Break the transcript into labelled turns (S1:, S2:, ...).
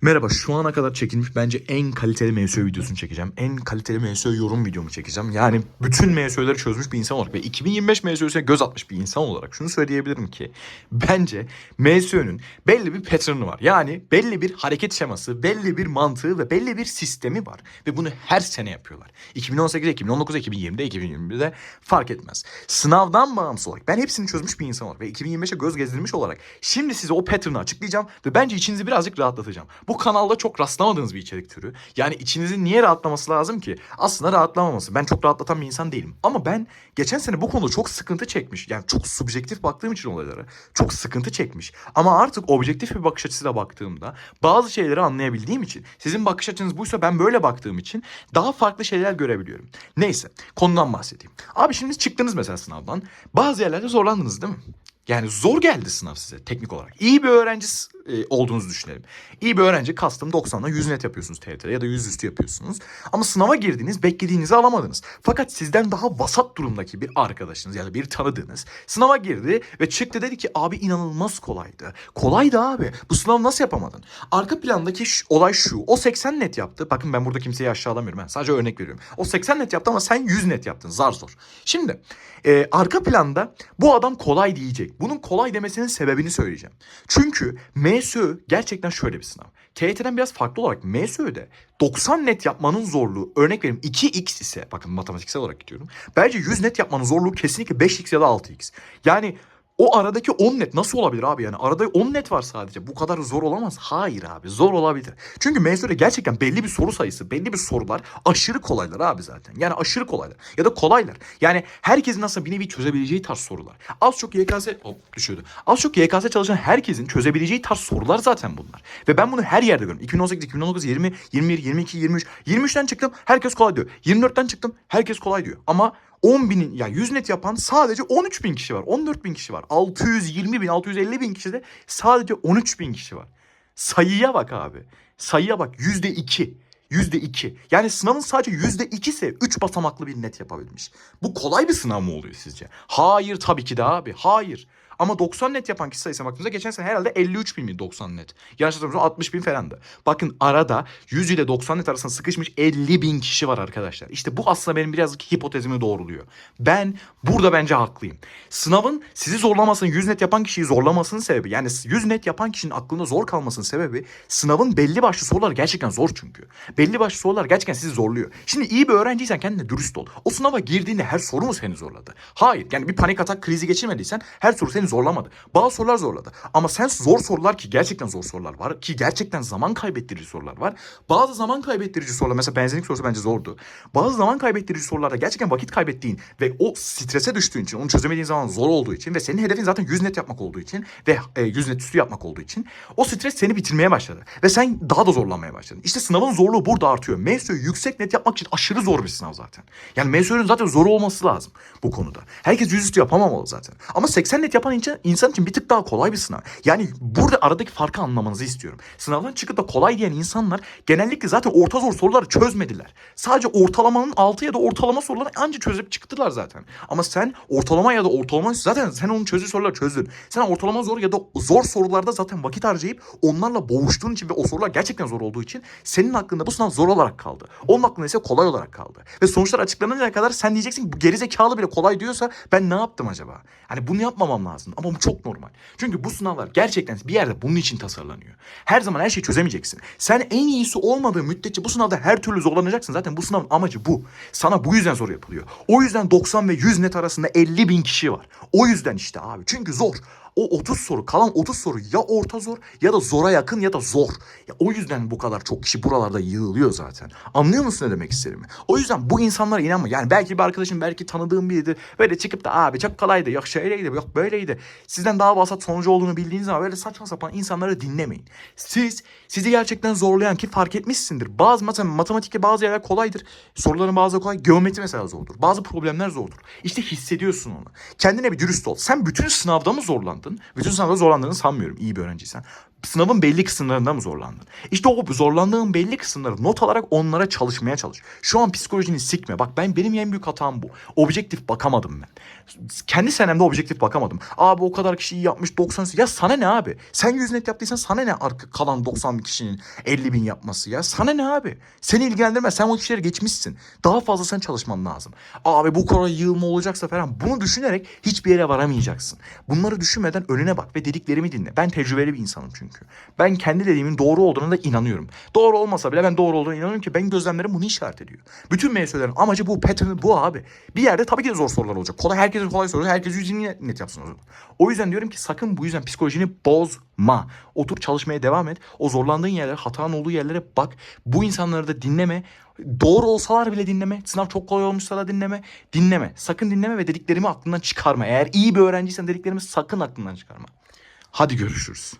S1: Merhaba şu ana kadar çekilmiş bence en kaliteli MSÖ videosunu çekeceğim. En kaliteli MSÖ yorum videomu çekeceğim. Yani bütün MSÖ'leri çözmüş bir insan olarak ve 2025 MSÖ'süne göz atmış bir insan olarak şunu söyleyebilirim ki bence MSÖ'nün belli bir pattern'ı var. Yani belli bir hareket şeması, belli bir mantığı ve belli bir sistemi var. Ve bunu her sene yapıyorlar. 2018'de, 2019'da, 2020'de, 2021'de fark etmez. Sınavdan bağımsız olarak ben hepsini çözmüş bir insan olarak ve 2025'e göz gezdirmiş olarak şimdi size o pattern'ı açıklayacağım ve bence içinizi birazcık rahatlatacağım. Bu kanalda çok rastlamadığınız bir içerik türü. Yani içinizin niye rahatlaması lazım ki? Aslında rahatlamaması. Ben çok rahatlatan bir insan değilim. Ama ben geçen sene bu konuda çok sıkıntı çekmiş. Yani çok subjektif baktığım için olaylara. Çok sıkıntı çekmiş. Ama artık objektif bir bakış açısıyla baktığımda bazı şeyleri anlayabildiğim için sizin bakış açınız buysa ben böyle baktığım için daha farklı şeyler görebiliyorum. Neyse konudan bahsedeyim. Abi şimdi çıktınız mesela sınavdan. Bazı yerlerde zorlandınız değil mi? Yani zor geldi sınav size teknik olarak. İyi bir öğrenci e, olduğunuzu düşünelim. İyi bir öğrenci kastım 90'la 100 net yapıyorsunuz TYT'de ya da 100 üstü yapıyorsunuz. Ama sınava girdiniz beklediğinizi alamadınız. Fakat sizden daha vasat durumdaki bir arkadaşınız ya da bir tanıdığınız sınava girdi ve çıktı dedi ki abi inanılmaz kolaydı. Kolaydı abi. Bu sınavı nasıl yapamadın? Arka plandaki şu- olay şu. O 80 net yaptı. Bakın ben burada kimseyi aşağılamıyorum. Ben sadece örnek veriyorum. O 80 net yaptı ama sen 100 net yaptın. Zar zor. Şimdi e, arka planda bu adam kolay diyecek. Bunun kolay demesinin sebebini söyleyeceğim. Çünkü MSÖ gerçekten şöyle bir sınav. TYT'den biraz farklı olarak MSÖ'de 90 net yapmanın zorluğu örnek vereyim 2x ise bakın matematiksel olarak gidiyorum. Bence 100 net yapmanın zorluğu kesinlikle 5x ya da 6x. Yani o aradaki 10 net nasıl olabilir abi yani? Arada 10 net var sadece. Bu kadar zor olamaz. Hayır abi zor olabilir. Çünkü MSÖ'de gerçekten belli bir soru sayısı, belli bir sorular aşırı kolaylar abi zaten. Yani aşırı kolaylar. Ya da kolaylar. Yani herkesin aslında bir nevi çözebileceği tarz sorular. Az çok YKS hop düşüyordu. Az çok YKS çalışan herkesin çözebileceği tarz sorular zaten bunlar. Ve ben bunu her yerde görüyorum. 2018, 2019, 20, 21, 22, 23. 23'ten çıktım herkes kolay diyor. 24'ten çıktım herkes kolay diyor. Ama 10 binin ya 100 net yapan sadece 13 bin kişi var. 14 bin kişi var. 620 bin 650 bin kişide sadece 13 bin kişi var. Sayıya bak abi. Sayıya bak yüzde iki. Yüzde iki. Yani sınavın sadece yüzde iki ise üç basamaklı bir net yapabilmiş. Bu kolay bir sınav mı oluyor sizce? Hayır tabii ki de abi. Hayır. Ama 90 net yapan kişi sayısına baktığımızda geçen sene herhalde 53 bin mi 90 net. Yanlış hatırlamıyorsam 60 bin falandı. Bakın arada 100 ile 90 net arasında sıkışmış 50 bin kişi var arkadaşlar. İşte bu aslında benim birazcık hipotezimi doğruluyor. Ben burada bence haklıyım. Sınavın sizi zorlamasının 100 net yapan kişiyi zorlamasının sebebi yani 100 net yapan kişinin aklında zor kalmasının sebebi sınavın belli başlı sorular gerçekten zor çünkü. Belli başlı sorular gerçekten sizi zorluyor. Şimdi iyi bir öğrenciysen kendine dürüst ol. O sınava girdiğinde her soru mu seni zorladı? Hayır. Yani bir panik atak krizi geçirmediysen her soru seni zorlamadı. Bazı sorular zorladı. Ama sen zor sorular ki gerçekten zor sorular var ki gerçekten zaman kaybettirici sorular var. Bazı zaman kaybettirici sorular mesela benzinlik sorusu bence zordu. Bazı zaman kaybettirici sorularda gerçekten vakit kaybettiğin ve o strese düştüğün için onu çözemediğin zaman zor olduğu için ve senin hedefin zaten 100 net yapmak olduğu için ve e, 100 net üstü yapmak olduğu için o stres seni bitirmeye başladı. Ve sen daha da zorlanmaya başladın. İşte sınavın zorluğu burada artıyor. MSÖ'yü yüksek net yapmak için aşırı zor bir sınav zaten. Yani MSÖ'nün zaten zor olması lazım bu konuda. Herkes yüzüstü yapamamalı zaten. Ama 80 net yapan insan, insan için bir tık daha kolay bir sınav. Yani burada aradaki farkı anlamanızı istiyorum. Sınavdan çıkıp da kolay diyen insanlar genellikle zaten orta zor soruları çözmediler. Sadece ortalamanın altı ya da ortalama soruları anca çözüp çıktılar zaten. Ama sen ortalama ya da ortalama zaten sen onun çözdüğü soruları çözdün. Sen ortalama zor ya da zor sorularda zaten vakit harcayıp onlarla boğuştuğun için ve o sorular gerçekten zor olduğu için senin hakkında bu sınav zor olarak kaldı. Onun hakkında ise kolay olarak kaldı. Ve sonuçlar açıklanıncaya kadar sen diyeceksin ki bu gerizekalı bile kolay diyorsa ben ne yaptım acaba? Hani bunu yapmamam lazım ama bu çok normal. Çünkü bu sınavlar gerçekten bir yerde bunun için tasarlanıyor. Her zaman her şeyi çözemeyeceksin. Sen en iyisi olmadığı müddetçe bu sınavda her türlü zorlanacaksın. Zaten bu sınavın amacı bu. Sana bu yüzden zor yapılıyor. O yüzden 90 ve 100 net arasında 50 bin kişi var. O yüzden işte abi. Çünkü zor. O 30 soru kalan 30 soru ya orta zor ya da zora yakın ya da zor. Ya o yüzden bu kadar çok kişi buralarda yığılıyor zaten. Anlıyor musun ne demek istediğimi? O yüzden bu insanlara inanma. Yani belki bir arkadaşın belki tanıdığım biridir. Böyle çıkıp da abi çok kolaydı yok şöyleydi yok böyleydi. Sizden daha vasat sonucu olduğunu bildiğiniz zaman böyle saçma sapan insanları dinlemeyin. Siz sizi gerçekten zorlayan ki fark etmişsindir. Bazı matematikte bazı yerler kolaydır. Soruların bazıları kolay. Geometri mesela zordur. Bazı problemler zordur. İşte hissediyorsun onu. Kendine bir dürüst ol. Sen bütün sınavda mı zorlandın? Bütün sınavda zorlandığını sanmıyorum iyi bir öğrenciysen. Sınavın belli kısımlarında mı zorlandın? İşte o zorlandığın belli kısımları not alarak onlara çalışmaya çalış. Şu an psikolojini sikme. Bak ben benim en büyük hatam bu. Objektif bakamadım ben. Kendi senemde objektif bakamadım. Abi o kadar kişi iyi yapmış 90 ya sana ne abi? Sen 100 net yaptıysan sana ne arka kalan 90 bin kişinin 50 bin yapması ya? Sana ne abi? Seni ilgilendirmez. Sen o kişileri geçmişsin. Daha fazla sen çalışman lazım. Abi bu kadar yığılma olacaksa falan bunu düşünerek hiçbir yere varamayacaksın. Bunları düşünmeden önüne bak ve dediklerimi dinle. Ben tecrübeli bir insanım çünkü. Ben kendi dediğimin doğru olduğuna da inanıyorum. Doğru olmasa bile ben doğru olduğuna inanıyorum ki benim gözlemlerim bunu işaret ediyor. Bütün MSÖ'lerin amacı bu, pattern'ı bu abi. Bir yerde tabii ki de zor sorular olacak. Kolay herkese kolay soruyor. Herkes 120 net, net yapsın o zaman. O yüzden diyorum ki sakın bu yüzden psikolojini bozma. Otur çalışmaya devam et. O zorlandığın yerlere, hatanın olduğu yerlere bak. Bu insanları da dinleme. Doğru olsalar bile dinleme. Sınav çok kolay olmuşsa da dinleme. Dinleme. Sakın dinleme ve dediklerimi aklından çıkarma. Eğer iyi bir öğrenciysen dediklerimi sakın aklından çıkarma. Hadi görüşürüz.